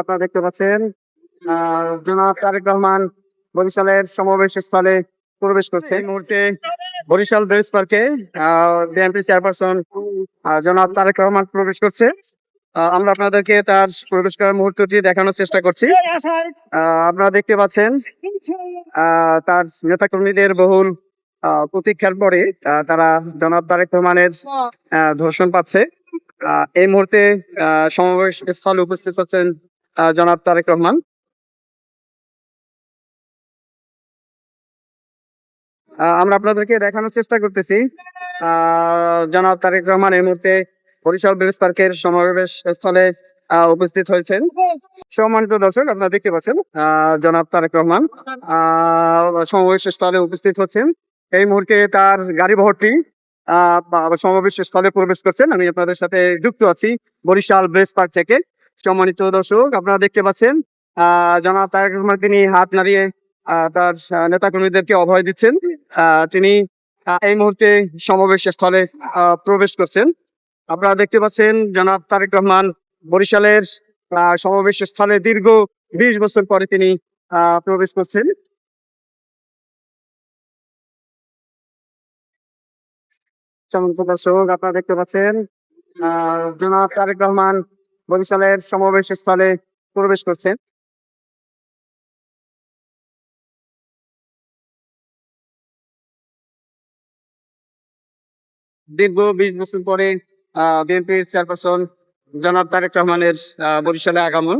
আপনারা দেখতে পাচ্ছেন জনাব তারেক রহমান বরিশালের সমাবেশ স্থলে প্রবেশ করছে। এই মুহূর্তে বরিশাল ব্রেস পার্কে বিএনপি চেয়ারপারসন জনাব তারেক রহমান প্রবেশ করছে। আমরা আপনাদেরকে তার প্রবেশ করার মুহূর্তটি দেখানোর চেষ্টা করছি। আপনারা দেখতে পাচ্ছেন তার নেতাকর্মীদের বহুল প্রতীক্ষার পরে তারা জনাব তারেক রহমানের ধর্ষণ পাচ্ছে। এই মুহূর্তে সমাবেশ স্থলে উপস্থিত হচ্ছেন জনাব তারেক রহমান। আমরা আপনাদেরকে দেখানোর চেষ্টা করতেছি। জনাব তারেক রহমান এই মুহূর্তে বরিশাল ব্রিজ পার্কের সমাবেশ স্থলে উপস্থিত হয়েছেন। সম্মানিত দর্শক, আপনারা দেখতে পাচ্ছেন জনাব তারেক রহমান সমাবেশ স্থলে উপস্থিত হচ্ছেন। এই মুহূর্তে তার গাড়ি বহরটি সমাবেশ স্থলে প্রবেশ করছেন। আমি আপনাদের সাথে যুক্ত আছি বরিশাল ব্রেস পার্ক থেকে। সম্মানিত দর্শক, আপনারা দেখতে পাচ্ছেন জনাব তারেক রহমান তিনি হাত নাড়িয়ে তার নেতাকর্মীদেরকে অভয় দিচ্ছেন। তিনি এই মুহূর্তে সমাবেশ স্থলে প্রবেশ করছেন। আপনারা দেখতে পাচ্ছেন, জনাব তারেক রহমান বরিশালের সমাবেশ স্থলে দীর্ঘ বিশ বছর পরে তিনি প্রবেশ করছেন। দর্শক, আপনারা দেখতে পাচ্ছেন জনাব তারেক রহমান বরিশালের সমাবেশ স্থলে প্রবেশ করছেন। দীর্ঘ বিশ বছর পরে বিএনপির চেয়ারপারসন জনাব তারেক রহমানের বরিশালে আগমন।